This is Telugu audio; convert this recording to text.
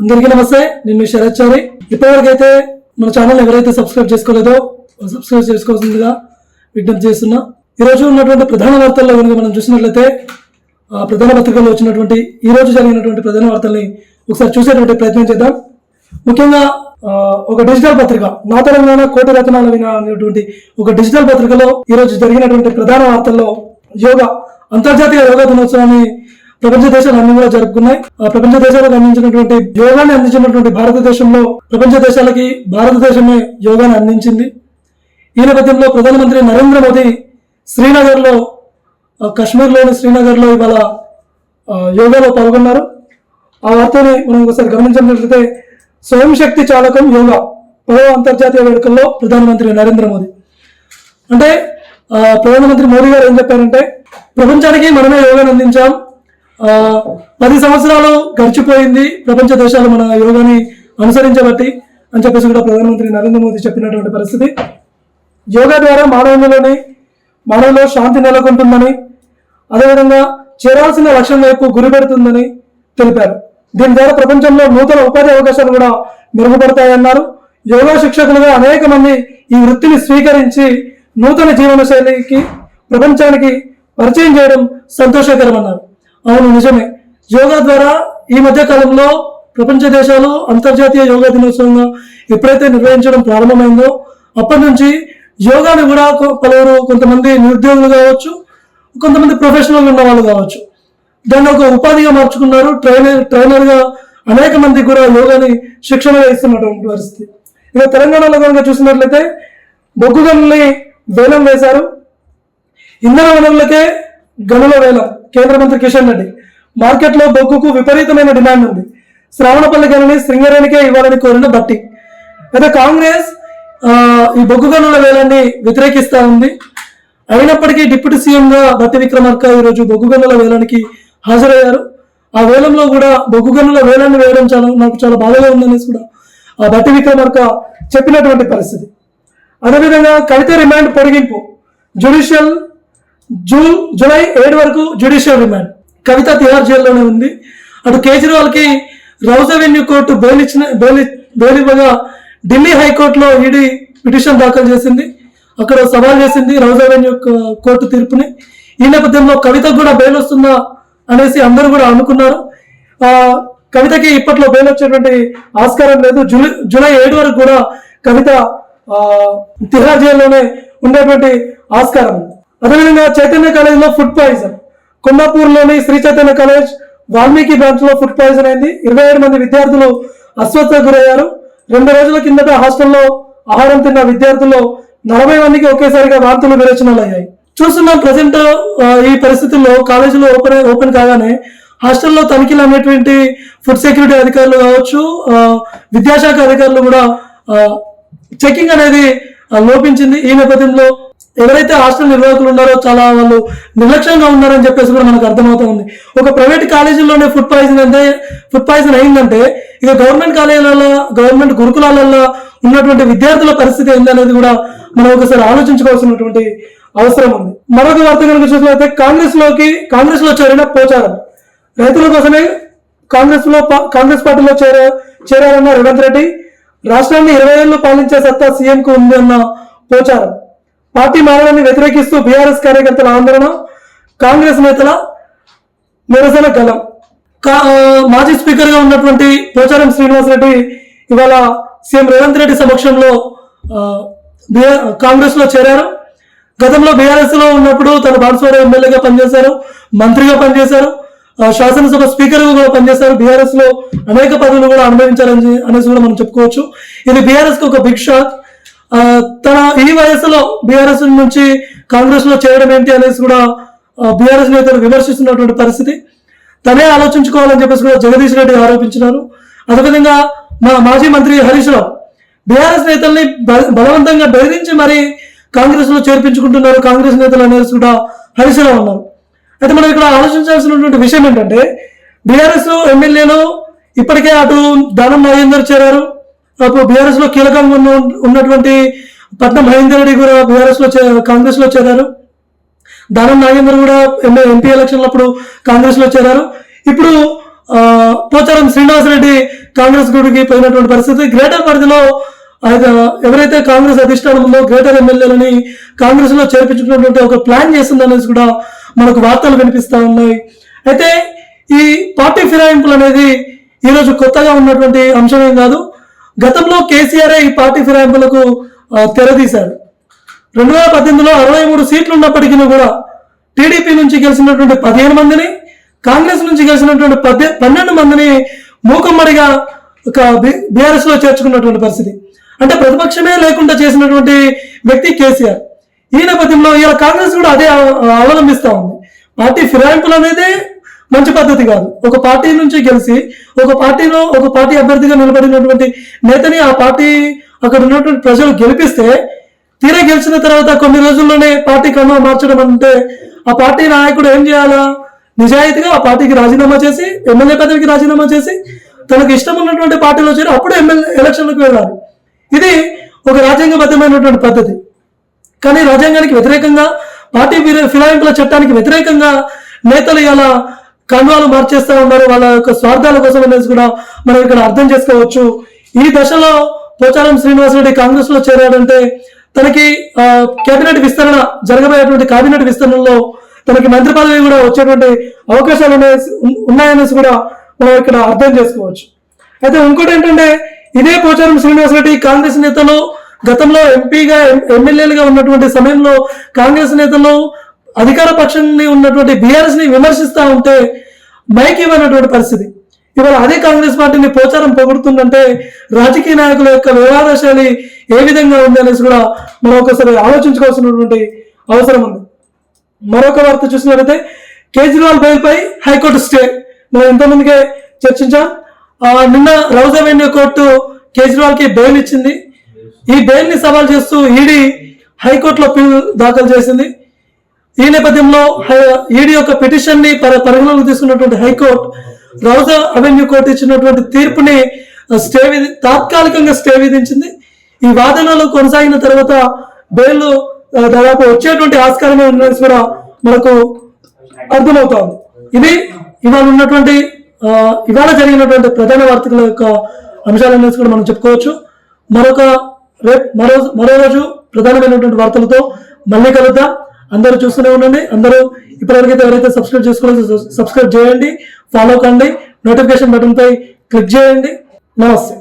అందరికీ నమస్తే నేను మీ శరత్ చారి ఇప్పటివరకైతే మన ఛానల్ ఎవరైతే సబ్స్క్రైబ్ చేసుకోలేదో సబ్స్క్రైబ్ చేసుకోవాల్సిందిగా విజ్ఞప్తి చేస్తున్నా. ఈరోజు ఉన్నటువంటి ప్రధాన వార్తల్లో కనుక మనం చూసినట్లయితే ప్రధాన పత్రికల్లో వచ్చినటువంటి ఈ రోజు జరిగినటువంటి ప్రధాన వార్తల్ని ఒకసారి చూసేటువంటి ప్రయత్నం చేద్దాం. ముఖ్యంగా ఒక డిజిటల్ పత్రిక నా తెలంగాణ కోటి రత్నాల విన అనేటువంటి ఒక డిజిటల్ పత్రికలో ఈరోజు జరిగినటువంటి ప్రధాన వార్తల్లో యోగా అంతర్జాతీయ యోగా దినోత్సవాన్ని ప్రపంచ దేశాలు అన్ని కూడా జరుపుకున్నాయి. ఆ ప్రపంచ దేశాలకు అందించినటువంటి యోగాన్ని అందించినటువంటి భారతదేశంలో ప్రపంచ దేశాలకి భారతదేశమే యోగాన్ని అందించింది. ఈ నేపథ్యంలో ప్రధానమంత్రి నరేంద్ర మోదీ శ్రీనగర్లో కాశ్మీర్లోని శ్రీనగర్లో ఇవాళ యోగాలో పాల్గొన్నారు. ఆ వార్తని మనం ఒకసారి గమనించినట్లయితే స్వయం శక్తి చాలకం యోగా పదవ అంతర్జాతీయ వేడుకల్లో ప్రధానమంత్రి నరేంద్ర మోదీ. అంటే ప్రధానమంత్రి మోడీ గారు ఏం చెప్పారంటే ప్రపంచానికి మనమే యోగాను అందించాం. పది సంవత్సరాలు గడిచిపోయింది. ప్రపంచ దేశాలు మన యోగాని అనుసరించబట్టి అని చెప్పేసి కూడా ప్రధానమంత్రి నరేంద్ర మోదీ చెప్పినటువంటి పరిస్థితి. యోగా ద్వారా మానవునిలోని మానవులో శాంతి నెలకొంటుందని అదేవిధంగా చేరాల్సిన లక్ష్యం వైపు గురి పెడుతుందని తెలిపారు. దీని ద్వారా ప్రపంచంలో నూతన ఉపాధి అవకాశాలు కూడా మెరుగుపడతాయన్నారు. యోగా శిక్షకులుగా అనేక మంది ఈ వృత్తిని స్వీకరించి నూతన జీవన శైలికి ప్రపంచానికి పరిచయం చేయడం సంతోషకరమన్నారు. అవును నిజమే. యోగా ద్వారా ఈ మధ్య కాలంలో ప్రపంచ దేశాలు అంతర్జాతీయ యోగా దినోత్సవంగా ఎప్పుడైతే నిర్వహించడం ప్రారంభమైందో అప్పటి నుంచి యోగాని కూడా పలువురు కొంతమంది నిరుద్యోగులు కావచ్చు కొంతమంది ప్రొఫెషనల్ ఉన్న వాళ్ళు కావచ్చు. దాన్ని ఒక ఉపాధిగా మార్చుకున్నారు. ట్రైనర్ ట్రైనర్గా అనేక మంది కూడా యోగాని శిక్షణగా ఇస్తున్నటువంటి పరిస్థితి. ఇక తెలంగాణలో కనుక చూసినట్లయితే బొగ్గు గనుల్ని వేలం వేశారు. ఇంధన వనరులకే గనుల వేలం కేంద్ర మంత్రి కిషన్ రెడ్డి. మార్కెట్లో బొగ్గుకు విపరీతమైన డిమాండ్ ఉంది. శ్రావణపల్లి గనుని సింగరేణికే ఇవ్వాలని కోరిన బట్టి అయితే కాంగ్రెస్ ఆ, ఈ బొగ్గు గనుల వేలాన్ని వ్యతిరేకిస్తా ఉంది. అయినప్పటికీ డిప్యూటీ సీఎంగా బట్టి విక్రమార్క ఈరోజు బొగ్గు గనుల వేలానికి హాజరయ్యారు. ఆ వేలంలో కూడా బొగ్గు గనుల వేలాన్ని వేయడం చాలా నాకు చాలా బాధగా ఉందనేసి కూడా ఆ బట్టి విక్రమార్క చెప్పినటువంటి పరిస్థితి. అదేవిధంగా కవిత రిమాండ్ పొడిగింపు. జ్యుడిషియల్ జూన్ జూలై ఏడు వరకు జ్యుడిషియల్ రిమాండ్ కవిత తిహార్ జైల్లోనే ఉంది. అటు కేజ్రీవాల్కి రౌజ్ అవెన్యూ కోర్టు బెయిల్ ఇచ్చిన బెయిల్ బెయిల్ ఇవ్వగా ఢిల్లీ హైకోర్టులో ఈడీ పిటిషన్ దాఖలు చేసింది. అక్కడ సవాల్ చేసింది రౌజ్ అవెన్యూ కోర్టు తీర్పుని. ఈ నేపథ్యంలో కవితకు కూడా బెయిల్ వస్తుందా అనేసి అందరూ కూడా అనుకున్నారు. ఆ, కవితకి ఇప్పట్లో బెయిల్ వచ్చేటువంటి ఆస్కారం లేదు. జూలై జూలై ఏడు వరకు కూడా కవిత ఆ, తిహార్ జైల్లోనే ఉండేటువంటి ఆస్కారం. అదే అదేవిధంగా చైతన్య కాలేజ్లో ఫుడ్ పాయిజన్ కొండాపూర్లోని శ్రీ చైతన్య కాలేజ్ వాల్మీకి బ్రాంచ్లో ఫుడ్ పాయిజన్ అయింది. ఇరవై ఏడు మంది విద్యార్థులు అస్వస్థ గురయ్యారు. రెండు రోజుల కిందట హాస్టల్లో ఆహారం తిన్న విద్యార్థుల్లో నలభై మందికి ఒకేసారిగా వార్తలు విరచనలు అయ్యాయి చూస్తున్నాం ప్రజెంట్ ఈ పరిస్థితుల్లో కాలేజీలు ఓపెన్ ఓపెన్ కాగానే హాస్టల్లో తనిఖీలు అనేటువంటి ఫుడ్ సెక్యూరిటీ అధికారులు కావచ్చు విద్యాశాఖ అధికారులు కూడా చెకింగ్ అనేది లోపించింది. ఈ నేపథ్యంలో ఎవరైతే హాస్టల్ నిర్వాహకులు ఉన్నారో చాలా వాళ్ళు నిర్లక్ష్యంగా ఉన్నారని చెప్పేసి కూడా మనకు అర్థమవుతుంది. ఒక ప్రైవేట్ కాలేజీల్లోనే ఫుడ్ పాయిజన్ అంటే ఫుడ్ పాయిజన్ అయిందంటే ఇక గవర్నమెంట్ కాలేజీలలో గవర్నమెంట్ గురుకులాలలో ఉన్నటువంటి విద్యార్థుల పరిస్థితి ఏందనేది కూడా మనం ఒకసారి ఆలోచించుకోవాల్సినటువంటి అవసరం ఉంది. మరొక వార్త కనుక చూసినట్లయితే కాంగ్రెస్లోకి కాంగ్రెస్లో చేరిన పోచారం. రైతుల కోసమే కాంగ్రెస్లో కాంగ్రెస్ పార్టీలో చేర చేరారన్న రేవంత్ రెడ్డి. రాష్ట్రాన్ని ఇరవై ఏళ్ళు పాలించే సత్తా సీఎంకు ఉంది అన్న పోచారం. పార్టీ మారడాన్ని వ్యతిరేకిస్తూ బీఆర్ఎస్ కార్యకర్తల ఆందోళన కాంగ్రెస్ నేతల నిరసన గలం కా- మాజీ స్పీకర్గా ఉన్నటువంటి పోచారం శ్రీనివాస్ రెడ్డి ఇవాళ సీఎం రేవంత్ రెడ్డి సమక్షంలో కాంగ్రెస్లో చేరారు. గతంలో బీఆర్ఎస్లో ఉన్నప్పుడు తన బాన్స్వాడ ఎమ్మెల్యేగా పనిచేశారు మంత్రిగా పనిచేశారు శాసనసభ స్పీకర్ కూడా పనిచేశారు. బీఆర్ఎస్లో అనేక పదవులు కూడా అనుభవించారని అనేసి కూడా మనం చెప్పుకోవచ్చు. ఇది బీఆర్ఎస్కు ఒక బిగ్ షాక్ తన ఈ వయసులో బీఆర్ఎస్ నుంచి కాంగ్రెస్లో చేరడం ఏంటి అనేసి కూడా బీఆర్ఎస్ నేతలు విమర్శిస్తున్నటువంటి పరిస్థితి. తనే ఆలోచించుకోవాలని చెప్పేసి కూడా జగదీష్ రెడ్డి ఆరోపించినారు. అదేవిధంగా మా మాజీ మంత్రి హరీష్ రావు బీఆర్ఎస్ నేతల్ని బలవంతంగా బెదిరించి మరి కాంగ్రెస్లో చేర్పించుకుంటున్నారు కాంగ్రెస్ నేతలు అనేసి కూడా హరీష్ రావు అన్నారు. అయితే మనం ఇక్కడ ఆలోచించాల్సినటువంటి విషయం ఏంటంటే బీఆర్ఎస్ ఎమ్మెల్యేలు ఇప్పటికే అటు దానం మహేందర్ చేరారు బీఆర్ఎస్లో కీలకంగా ఉన్న ఉన్నటువంటి పట్నం మహేందర్ రెడ్డి కూడా బీఆర్ఎస్లో చే- కాంగ్రెస్లో చేరారు. దానం నాగేందర్ కూడా ఎంఏ ఎంపీ ఎలక్షన్లు అప్పుడు కాంగ్రెస్లో చేరారు. ఇప్పుడు పోచారం శ్రీనివాస్ రెడ్డి కాంగ్రెస్ గుడికి పోయినటువంటి పరిస్థితి గ్రేటర్ పరిధిలో ఎవరైతే కాంగ్రెస్ అధిష్టానం ఉందో గ్రేటర్ ఎమ్మెల్యేలని కాంగ్రెస్లో చేర్పించినటువంటి ఒక ప్లాన్ చేసిందనేసి కూడా మనకు వార్తలు వినిపిస్తూ ఉన్నాయి. అయితే ఈ పార్టీ ఫిరాయింపులు అనేది ఈరోజు కొత్తగా ఉన్నటువంటి అంశమేం కాదు. గతంలో కేసీఆర్ ఈ పార్టీ ఫిరాయింపులకు తెరదీశారు. రెండు వేల పద్దెనిమిదిలో అరవై మూడు సీట్లు ఉన్నప్పటికీ కూడా టీడీపీ నుంచి గెలిచినటువంటి పదిహేను మందిని కాంగ్రెస్ నుంచి గెలిచినటువంటి పద్దె పన్నెండు మందిని మూకమ్మడిగా ఒక బీఆర్ఎస్లో చేర్చుకున్నటువంటి పరిస్థితి. అంటే ప్రతిపక్షమే లేకుండా చేసినటువంటి వ్యక్తి కేసీఆర్. ఈ నేపథ్యంలో ఇలా కాంగ్రెస్ కూడా అదే అవలంబిస్తా ఉంది. పార్టీ ఫిరాయింపులు అనేది మంచి పద్ధతి కాదు. ఒక పార్టీ నుంచి గెలిచి ఒక పార్టీలో ఒక పార్టీ అభ్యర్థిగా నిలబడినటువంటి నేతని ఆ పార్టీ అక్కడ ఉన్నటువంటి ప్రజలు గెలిపిస్తే తీరా గెలిచిన తర్వాత కొన్ని రోజుల్లోనే పార్టీ కన్ను మార్చడం అంటే ఆ పార్టీ నాయకుడు ఏం చేయాలా? నిజాయితీగా ఆ పార్టీకి రాజీనామా చేసి ఎమ్మెల్యే పదవికి రాజీనామా చేసి తనకు ఇష్టం ఉన్నటువంటి పార్టీలో చేరి అప్పుడు ఎమ్మెల్యే ఎలక్షన్లకు వెళ్ళాలి. ఇది ఒక రాజ్యాంగబద్ధమైనటువంటి పద్ధతి. కానీ రాజ్యాంగానికి వ్యతిరేకంగా పార్టీ ఫిరాయింపుల చట్టానికి వ్యతిరేకంగా నేతలు ఇలా కండువాలు మార్చేస్తా ఉన్నారు. వాళ్ళ యొక్క స్వార్థాల కోసం అనేసి కూడా మనం ఇక్కడ అర్థం చేసుకోవచ్చు. ఈ దశలో పోచారం శ్రీనివాసరెడ్డి కాంగ్రెస్లో చేరాడంటే తనకి కేబినెట్ విస్తరణ జరగబోయేటువంటి కేబినెట్ విస్తరణలో తనకి మంత్రి పదవి కూడా వచ్చేటువంటి అవకాశాలు అనేసి- ఉన్నాయనేసి కూడా మనం ఇక్కడ అర్థం చేసుకోవచ్చు. అయితే ఇంకోటి ఏంటంటే ఇదే పోచారం శ్రీనివాసరెడ్డి కాంగ్రెస్ నేతలు గతంలో ఎంపీగా ఎమ్మెల్యేలుగా ఉన్నటువంటి సమయంలో కాంగ్రెస్ నేతలు అధికార పక్షాన్ని ఉన్నటువంటి బీఆర్ఎస్ని విమర్శిస్తూ ఉంటే మైక్ ఇవ్వనటువంటి పరిస్థితి. ఇవాళ అదే కాంగ్రెస్ పార్టీని ప్రచారం పొగుడుతుందంటే రాజకీయ నాయకుల యొక్క వ్యవహార శైలి ఏ విధంగా ఉంది అనేసి కూడా మనం ఒకసారి ఆలోచించుకోవాల్సినటువంటి అవసరం ఉంది. మరొక వార్త చూసినట్లయితే కేజ్రీవాల్ బెయిల్ హైకోర్టు స్టే. మనం ఇంతమందికే చర్చించాం. నిన్న రౌజ్ అవెన్యూ కోర్టు కేజ్రీవాల్కి బెయిల్ ఇచ్చింది. ఈ బెయిల్ని సవాల్ చేస్తూ ఈడీ హైకోర్టులో పిల్ దాఖలు చేసింది. ఈ నేపథ్యంలో ఈడీ యొక్క పిటిషన్ని పరిగణలోకి తీసుకున్నటువంటి హైకోర్టు రౌజా అవెన్యూ కోర్టు ఇచ్చినటువంటి తీర్పుని స్టే విధి తాత్కాలికంగా స్టే విధించింది. ఈ వాదనలు కొనసాగిన తర్వాత బెయిల్ దాదాపు వచ్చేటువంటి ఆస్కారమే ఉందని కూడా మనకు అర్థమవుతోంది. ఇది ఇవాళ ఉన్నటువంటి ఇవాళ జరిగినటువంటి ప్రధాన వార్తల యొక్క అంశాలనేసి కూడా మనం చెప్పుకోవచ్చు. మరొక రేపు మరో మరో రోజు ప్రధానమైనటువంటి వార్తలతో మళ్ళీ కలుద్దాం. అందరూ చూస్తూనే ఉండండి. అందరూ ఇప్పటివరకైతే ఎవరైతే సబ్స్క్రైబ్ చేసుకోవాలో సబ్స్క్రైబ్ చేయండి. ఫాలో కండి. నోటిఫికేషన్ బటన్పై క్లిక్ చేయండి. నమస్తే.